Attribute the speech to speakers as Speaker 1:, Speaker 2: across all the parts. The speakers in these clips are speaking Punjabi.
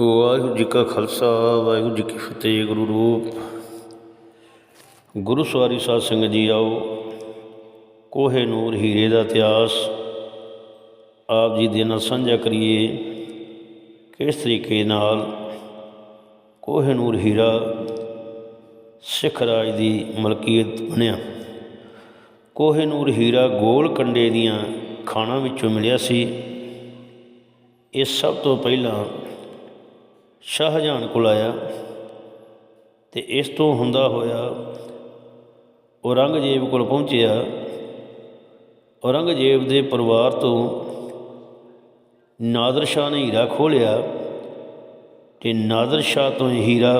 Speaker 1: ਵਾਹਿਗੁਰੂ ਜੀ ਕਾ ਖਾਲਸਾ, ਵਾਹਿਗੁਰੂ ਜੀ ਕੀ ਫਤਿਹ, ਗੁਰੂ ਰੂਪ। ਗੁਰੂ ਸਵਾਰੀ ਸਾਧ ਸੰਗਤ ਜੀ ਆਓ। ਕੋਹੇ ਨੂਰ, ਹੀਰੇ ਦਾ ਇਤਿਹਾਸ ਆਪ ਜੀ ਦੇ ਨਾਲ ਸਾਂਝਾ ਕਰੀਏ ਕਿਸ ਤਰੀਕੇ ਨਾਲ ਕੋਹੇ ਨੂਰ, ਹੀਰਾ ਸਿੱਖ ਰਾਜ ਦੀ ਮਲਕੀਅਤ ਬਣਿਆ। ਕੋਹੇ ਨੂਰ, ਹੀਰਾ ਗੋਲ ਕੰਡੇ ਦੀਆਂ ਖਾਣਾਂ ਵਿੱਚੋਂ ਮਿਲਿਆ ਸੀ। ਇਹ ਸਭ ਤੋਂ ਪਹਿਲਾਂ ਸ਼ਾਹਜਹਾਨ ਕੋਲ ਆਇਆ ਤੇ ਇਸ ਤੋਂ ਹੁੰਦਾ ਹੋਇਆ ਔਰੰਗਜ਼ੇਬ ਕੋਲ ਪਹੁੰਚਿਆ। ਔਰੰਗਜ਼ੇਬ ਦੇ ਪਰਿਵਾਰ ਤੋਂ ਨਾਦਰ ਸ਼ਾਹ ਨੇ ਹੀਰਾ ਖੋਲਿਆ ਤੇ ਨਾਦਰ ਸ਼ਾਹ ਤੋਂ ਹੀਰਾ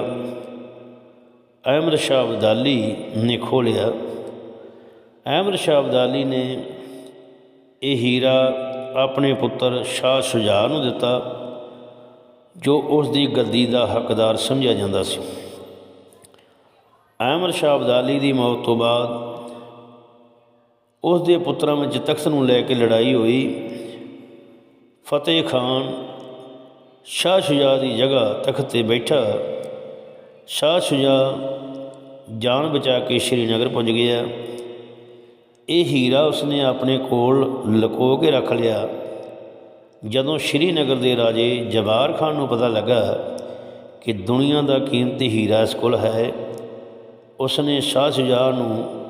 Speaker 1: ਅਹਿਮਦ ਸ਼ਾਹ ਅਬਦਾਲੀ ਨੇ ਖੋਲਿਆ ਅਹਿਮਦ ਸ਼ਾਹ ਅਬਦਾਲੀ ਨੇ ਇਹ ਹੀਰਾ ਆਪਣੇ ਪੁੱਤਰ ਸ਼ਾਹ ਸ਼ੁਜਾ ਨੂੰ ਦਿੱਤਾ। ਜੋ ਉਸ ਦੀ ਗੱਦੀ ਦਾ ਹੱਕਦਾਰ ਸਮਝਿਆ ਜਾਂਦਾ ਸੀ। ਅਹਿਮਦ ਸ਼ਾਹ ਅਬਦਾਲੀ ਦੀ ਮੌਤ ਤੋਂ ਬਾਅਦ ਉਸ ਦੇ ਪੁੱਤਰਾਂ ਵਿੱਚ ਤਖਤ ਨੂੰ ਲੈ ਕੇ ਲੜਾਈ ਹੋਈ। ਫਤਿਹ ਖਾਨ ਸ਼ਾਹ ਸ਼ੁਜਾ ਦੀ ਜਗ੍ਹਾ ਤਖਤ ਤੇ ਬੈਠਾ। ਸ਼ਾਹ ਸ਼ੁਜਾ ਜਾਨ ਬਚਾ ਕੇ ਸ਼੍ਰੀਨਗਰ ਪਹੁੰਚ ਗਿਆ। ਇਹ ਹੀਰਾ ਉਸਨੇ ਆਪਣੇ ਕੋਲ ਲਕੋ ਕੇ ਰੱਖ ਲਿਆ। ਜਦੋਂ ਸ਼੍ਰੀਨਗਰ ਦੇ ਰਾਜੇ ਜਵਾਰ ਖਾਨ ਨੂੰ ਪਤਾ ਲੱਗਾ ਕਿ ਦੁਨੀਆ ਦਾ ਕੀਮਤੀ ਹੀਰਾ ਇਸ ਕੋਲ ਹੈ ਉਸ ਨੇ ਸ਼ਾਹ ਸ਼ੁਜਾ ਨੂੰ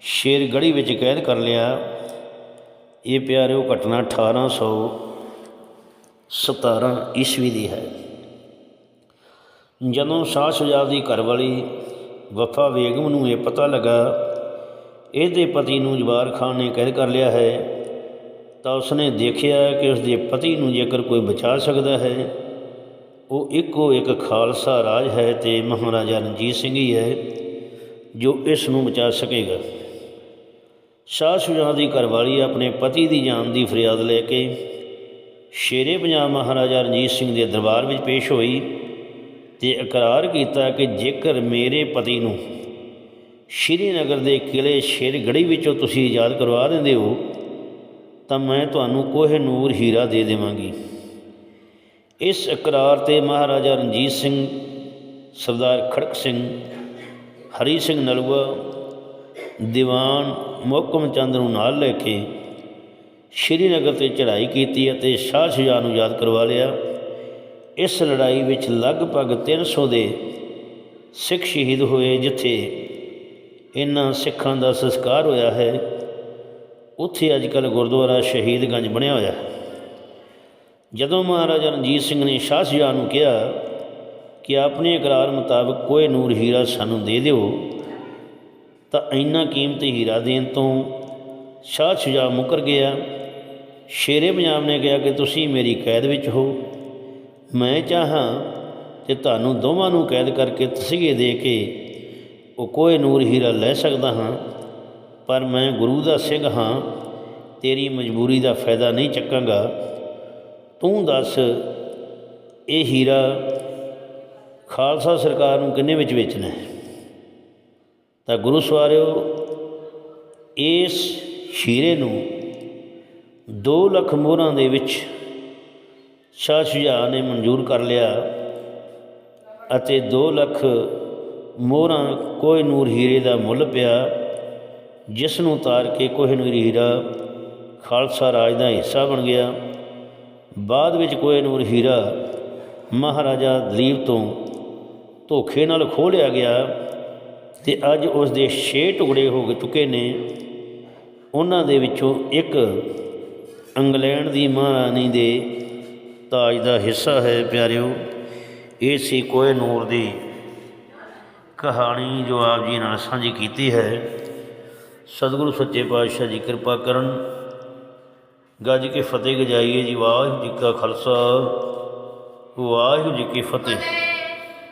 Speaker 1: ਸ਼ੇਰਗੜ੍ਹੀ ਵਿੱਚ ਕੈਦ ਕਰ ਲਿਆ। ਇਹ ਪਿਆਰਿਓ ਘਟਨਾ 1817 ਈਸਵੀ ਦੀ ਹੈ। ਜਦੋਂ ਸ਼ਾਹ ਸ਼ੁਜਾ ਦੀ ਘਰਵਾਲੀ ਵਫਾ ਬੇਗਮ ਨੂੰ ਇਹ ਪਤਾ ਲੱਗਾ, ਇਹਦੇ ਪਤੀ ਨੂੰ ਜਵਾਰ ਖਾਨ ਨੇ ਕੈਦ ਕਰ ਲਿਆ ਹੈ। ਤਾਂ ਉਸਨੇ ਦੇਖਿਆ ਕਿ ਉਸਦੇ ਪਤੀ ਨੂੰ ਜੇਕਰ ਕੋਈ ਬਚਾ ਸਕਦਾ ਹੈ, ਉਹ ਇੱਕੋ ਇੱਕ ਖਾਲਸਾ ਰਾਜ ਹੈ ਤੇ ਮਹਾਰਾਜਾ ਰਣਜੀਤ ਸਿੰਘ ਹੀ ਹੈ, ਜੋ ਇਸ ਨੂੰ ਬਚਾ ਸਕੇਗਾ। ਸ਼ਾਹ ਸ਼ੁਜਾ ਦੀ ਘਰਵਾਲੀ ਆਪਣੇ ਪਤੀ ਦੀ ਜਾਨ ਦੀ ਫਰਿਆਦ ਲੈ ਕੇ ਸ਼ੇਰੇ ਪੰਜਾਬ ਮਹਾਰਾਜਾ ਰਣਜੀਤ ਸਿੰਘ ਦੇ ਦਰਬਾਰ ਵਿੱਚ ਪੇਸ਼ ਹੋਈ ਤੇ ਇਕਰਾਰ ਕੀਤਾ ਕਿ ਜੇਕਰ ਮੇਰੇ ਪਤੀ ਨੂੰ ਸ਼੍ਰੀਨਗਰ ਦੇ ਕਿਲੇ ਸ਼ੇਰਗੜ੍ਹੀ ਵਿੱਚੋਂ ਤੁਸੀਂ ਆਜ਼ਾਦ ਕਰਵਾ ਦਿੰਦੇ ਹੋ ਤਾਂ ਮੈਂ ਤੁਹਾਨੂੰ ਕੋਹੇ ਨੂਰ ਹੀਰਾ ਦੇ ਦੇਵਾਂਗੀ। ਇਸ ਇਕਰਾਰ ਤੇ ਮਹਾਰਾਜਾ ਰਣਜੀਤ ਸਿੰਘ, ਸਰਦਾਰ ਖੜਕ ਸਿੰਘ, ਹਰੀ ਸਿੰਘ ਨਲੂਆ, ਦੀਵਾਨ ਮੁਹਕਮ ਚੰਦ ਨੂੰ ਨਾਲ ਲੈ ਕੇ ਸ਼੍ਰੀਨਗਰ ਤੇ ਚੜ੍ਹਾਈ ਕੀਤੀ ਅਤੇ ਸ਼ਾਹ ਸ਼ੁਜਾ ਨੂੰ ਯਾਦ ਕਰਵਾ ਲਿਆ। ਇਸ ਲੜਾਈ ਵਿੱਚ ਲਗਭਗ 300 ਦੇ ਸਿੱਖ ਸ਼ਹੀਦ ਹੋਏ, ਜਿੱਥੇ ਇਹਨਾਂ ਸਿੱਖਾਂ ਦਾ ਸੰਸਕਾਰ ਹੋਇਆ ਹੈ। ਉੱਥੇ ਅੱਜ ਕੱਲ੍ਹ ਗੁਰਦੁਆਰਾ ਸ਼ਹੀਦਗੰਜ ਬਣਿਆ ਹੋਇਆ ਹੈ। ਜਦੋਂ ਮਹਾਰਾਜਾ ਰਣਜੀਤ ਸਿੰਘ ਨੇ ਸ਼ਾਹ ਸ਼ੁਜਾ ਨੂੰ ਕਿਹਾ ਕਿ ਆਪਣੇ ਇਕਰਾਰ ਮੁਤਾਬਕ ਕੋਈ ਨੂਰ ਹੀਰਾ ਸਾਨੂੰ ਦੇ ਦਿਓ, ਤਾਂ ਇੰਨਾ ਕੀਮਤੀ ਹੀਰਾ ਦੇਣ ਤੋਂ ਸ਼ਾਹ ਸ਼ੁਜਾ ਮੁਕਰ ਗਿਆ। ਸ਼ੇਰੇ ਪੰਜਾਬ ਨੇ ਕਿਹਾ ਕਿ ਤੁਸੀਂ ਮੇਰੀ ਕੈਦ ਵਿੱਚ ਹੋ। ਮੈਂ ਚਾਹਾਂ ਕਿ ਤੁਹਾਨੂੰ ਦੋਵਾਂ ਨੂੰ ਕੈਦ ਕਰਕੇ ਤਸੀਹੇ ਦੇ ਕੇ ਉਹ ਕੋਈ ਨੂਰ ਹੀਰਾ ਲੈ ਸਕਦਾ ਹਾਂ। ਪਰ ਮੈਂ ਗੁਰੂ ਦਾ ਸਿੰਘ ਹਾਂ, ਤੇਰੀ ਮਜਬੂਰੀ ਦਾ ਫਾਇਦਾ ਨਹੀਂ ਚੱਕਾਂਗਾ। ਤੂੰ ਦੱਸ, ਇਹ ਹੀਰਾ ਖਾਲਸਾ ਸਰਕਾਰ ਨੂੰ ਕਿੰਨੇ ਵਿੱਚ ਵੇਚਣਾ ਹੈ? ਤਾਂ ਗੁਰੂ ਸਵਾਰਿਓ, ਇਸ ਹੀਰੇ ਨੂੰ 2 ਲੱਖ ਮੋਹਰਾਂ ਦੇ ਵਿੱਚ ਸ਼ਾਹ ਸ਼ੁਜਾ ਨੇ ਮਨਜ਼ੂਰ ਕਰ ਲਿਆ ਅਤੇ 2 ਲੱਖ ਮੋਹਰਾਂ ਕੋਈ ਨੂਰ ਹੀਰੇ ਦਾ ਮੁੱਲ ਪਿਆ। ਜਿਸ ਨੂੰ ਉਤਾਰ ਕੇ ਕੋਹ ਹੀਰਾ, ਖਾਲਸਾ ਰਾਜ ਦਾ ਹਿੱਸਾ ਬਣ ਗਿਆ। ਬਾਅਦ ਵਿੱਚ ਕੋਹਿਨੂਰ ਹੀਰਾ ਮਹਾਰਾਜਾ ਦਲੀਪ ਤੋਂ ਧੋਖੇ ਨਾਲ ਖੋਹ ਲਿਆ ਗਿਆ ਤੇ ਅੱਜ ਉਸ ਦੇ 6 ਟੁਕੜੇ ਹੋ ਚੁੱਕੇ ਨੇ। ਉਹਨਾਂ ਦੇ ਵਿੱਚੋਂ ਇੱਕ ਇੰਗਲੈਂਡ ਦੀ ਮਹਾਰਾਣੀ ਦੇ ਤਾਜ ਦਾ ਹਿੱਸਾ ਹੈ, ਪਿਆਰਿਓ। ਇਹ ਸੀ ਕੋਨੂਰ ਦੀ ਕਹਾਣੀ ਜੋ ਆਪ ਜੀ ਨਾਲ ਸਾਂਝੀ ਕੀਤੀ ਹੈ। ਸਤਿਗੁਰੂ ਸੱਚੇ ਪਾਤਸ਼ਾਹ ਜੀ ਕਿਰਪਾ ਕਰਨ। ਗੱਜ ਕੇ ਫਤਿਹ ਗਜਾਈਏ ਜੀ, ਵਾਹਿਗੁਰੂ ਜੀ ਕਾ ਖਾਲਸਾ, ਵਾਹਿਗੁਰੂ ਜੀ ਕੀ ਫਤਿਹ।